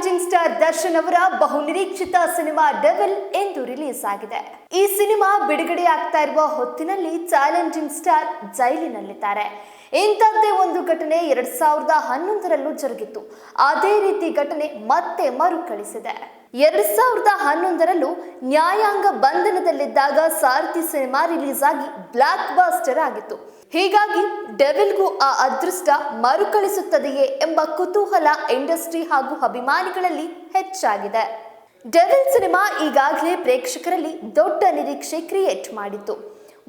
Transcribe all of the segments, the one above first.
Challenging star Darshan ಅವರ ಬಹುನಿರೀಕ್ಷಿತ cinema devil ಎಂದು ರಿಲೀಸ್ ಆಗಿದೆ. ಈ ಸಿನಿಮಾ ಬಿಡುಗಡೆ ಆಗ್ತಾ ಇರುವ ಹೊತ್ತಿನಲ್ಲಿ ಚಾಲೆಂಜಿಂಗ್ ಸ್ಟಾರ್ ಜೈಲಿನಲ್ಲಿದ್ದಾರೆ. ಇಂಥದ್ದೇ ಒಂದು ಘಟನೆ ಎರಡ್ ಸಾವಿರದ ಹನ್ನೊಂದರಲ್ಲೂ ಜರುಗಿತ್ತು. ಅದೇ ರೀತಿ ಘಟನೆ ಮತ್ತೆ ಮರುಕಳಿಸಿದೆ. ಎರಡ್ ಸಾವಿರದ ಹನ್ನೊಂದರಲ್ಲೂ ನ್ಯಾಯಾಂಗ ಬಂಧನದಲ್ಲಿದ್ದಾಗ ಸಾರಥಿ ಸಿನಿಮಾ ರಿಲೀಸ್ ಆಗಿ ಬ್ಲಾಕ್ ಬಾಸ್ಟರ್ ಆಗಿತ್ತು. ಹೀಗಾಗಿ ಡೆವಿಲ್ಗೂ ಆ ಅದೃಷ್ಟ ಮರುಕಳಿಸುತ್ತದೆಯೇ ಎಂಬ ಕುತೂಹಲ ಇಂಡಸ್ಟ್ರಿ ಹಾಗೂ ಅಭಿಮಾನಿಗಳಲ್ಲಿ ಹೆಚ್ಚಾಗಿದೆ. ಡೆವಿಲ್ ಸಿನಿಮಾ ಈಗಾಗಲೇ ಪ್ರೇಕ್ಷಕರಲ್ಲಿ ದೊಡ್ಡ ನಿರೀಕ್ಷೆ ಕ್ರಿಯೇಟ್ ಮಾಡಿತ್ತು.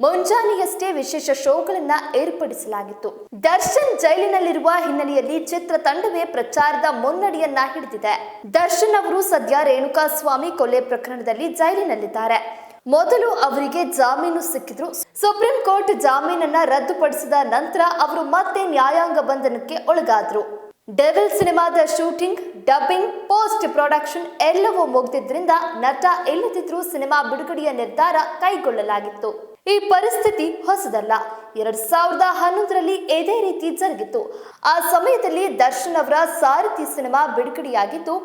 ಮುಂಜಾನೆಯಷ್ಟೇ ವಿಶೇಷ ಶೋಗಳನ್ನ ಏರ್ಪಡಿಸಲಾಗಿತ್ತು. ದರ್ಶನ್ ಜೈಲಿನಲ್ಲಿರುವ ಹಿನ್ನೆಲೆಯಲ್ಲಿ ಚಿತ್ರ ತಂಡವೇ ಪ್ರಚಾರದ ಮುನ್ನಡೆಯನ್ನ ಹಿಡಿದಿದೆ. ದರ್ಶನ್ ಅವರು ಸದ್ಯ ರೇಣುಕಾ ಸ್ವಾಮಿ ಕೊಲೆ ಪ್ರಕರಣದಲ್ಲಿ ಜೈಲಿನಲ್ಲಿದ್ದಾರೆ. ಮೊದಲು ಅವರಿಗೆ ಜಾಮೀನು ಸಿಕ್ಕಿದ್ರು. ಸುಪ್ರೀಂ ಕೋರ್ಟ್ ಜಾಮೀನನ್ನ ರದ್ದುಪಡಿಸಿದ ನಂತರ ಅವರು ಮತ್ತೆ ನ್ಯಾಯಾಂಗ ಬಂಧನಕ್ಕೆ ಒಳಗಾದ್ರು. ಡೆವಿಲ್ ಸಿನಿಮಾದ ಶೂಟಿಂಗ್, ಡಬ್ಬಿಂಗ್, ಪೋಸ್ಟ್ ಪ್ರೊಡಕ್ಷನ್ ಎಲ್ಲವೂ ಮುಗ್ದಿದ್ರಿಂದ ನಟ ಇಲ್ಲದಿದ್ರೂ ಸಿನಿಮಾ ಬಿಡುಗಡೆಯ ನಿರ್ಧಾರ ಕೈಗೊಳ್ಳಲಾಗಿತ್ತು. ಈ ಪರಿಸ್ಥಿತಿ ಹೊಸದಲ್ಲ. ಎರಡ್ ಸಾವಿರದ ಹನ್ನೊಂದರಲ್ಲಿ ಇದೇ ರೀತಿ ಜರುಗಿತ್ತು. ಆ ಸಮಯದಲ್ಲಿ ದರ್ಶನ್ ಅವರ ಸಾರಥಿ ಸಿನಿಮಾ ಬಿಡುಗಡೆಯಾಗಿದ್ದು,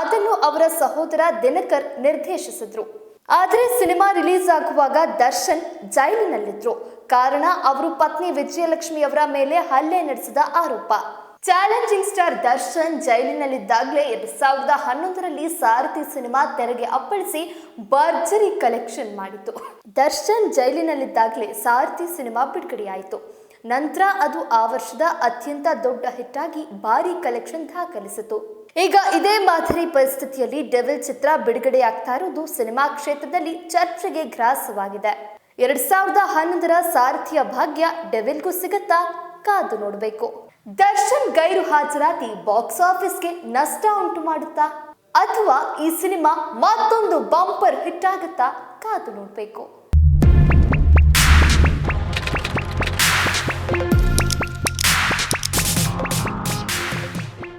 ಅದನ್ನು ಅವರ ಸಹೋದರ ದಿನಕರ್ ನಿರ್ದೇಶಿಸಿದ್ರು. ಆದರೆ ಸಿನಿಮಾ ರಿಲೀಸ್ ಆಗುವಾಗ ದರ್ಶನ್ ಜೈಲಿನಲ್ಲಿದ್ರು. ಕಾರಣ, ಅವರು ಪತ್ನಿ ವಿಜಯಲಕ್ಷ್ಮಿ ಅವರ ಮೇಲೆ ಹಲ್ಲೆ ನಡೆಸಿದ ಆರೋಪ. ಚಾಲೆಂಜಿಂಗ್ ಸ್ಟಾರ್ ದರ್ಶನ್ ಜೈಲಿನಲ್ಲಿದ್ದಾಗಲೇ ಎರಡ್ ಸಾವಿರದ ಹನ್ನೊಂದರಲ್ಲಿ ಸಾರಥಿ ಸಿನಿಮಾ ತೆರೆಗೆ ಅಪ್ಪಳಿಸಿ ಭರ್ಜರಿ ಕಲೆಕ್ಷನ್ ಮಾಡಿತು ದರ್ಶನ್ ಜೈಲಿನಲ್ಲಿದ್ದಾಗಲೇ ಸಾರಥಿ ಸಿನಿಮಾ ಬಿಡುಗಡೆಯಾಯಿತು. ನಂತರ ಅದು ಆ ವರ್ಷದ ಅತ್ಯಂತ ದೊಡ್ಡ ಹಿಟ್ಟಾಗಿ ಭಾರಿ ಕಲೆಕ್ಷನ್ ದಾಖಲಿಸಿತು. ಈಗ ಇದೇ ಮಾದರಿ ಪರಿಸ್ಥಿತಿಯಲ್ಲಿ ಡೆವಿಲ್ ಚಿತ್ರ ಬಿಡುಗಡೆಯಾಗ್ತಾ ಇರೋದು ಸಿನಿಮಾ ಕ್ಷೇತ್ರದಲ್ಲಿ ಚರ್ಚೆಗೆ ಗ್ರಾಸವಾಗಿದೆ. ಎರಡ್ ಸಾವಿರದ ಹನ್ನೊಂದರ ಸಾರಥಿಯ ಭಾಗ್ಯ ಡೆವಿಲ್ಗೂ ಸಿಗುತ್ತಾ ಕಾದು ನೋಡಬೇಕು. ದರ್ಶನ್ ಗೈರು ಹಾಜರಾತಿ ಬಾಕ್ಸ್ ಆಫೀಸ್ಗೆ ನಷ್ಟ ಉಂಟು ಮಾಡುತ್ತಾ? ಅಥವಾ ಈ ಸಿನಿಮಾ ಮತ್ತೊಂದು ಬಂಪರ್ ಹಿಟ್ ಆಗುತ್ತಾ ಕಾದು ನೋಡಬೇಕು.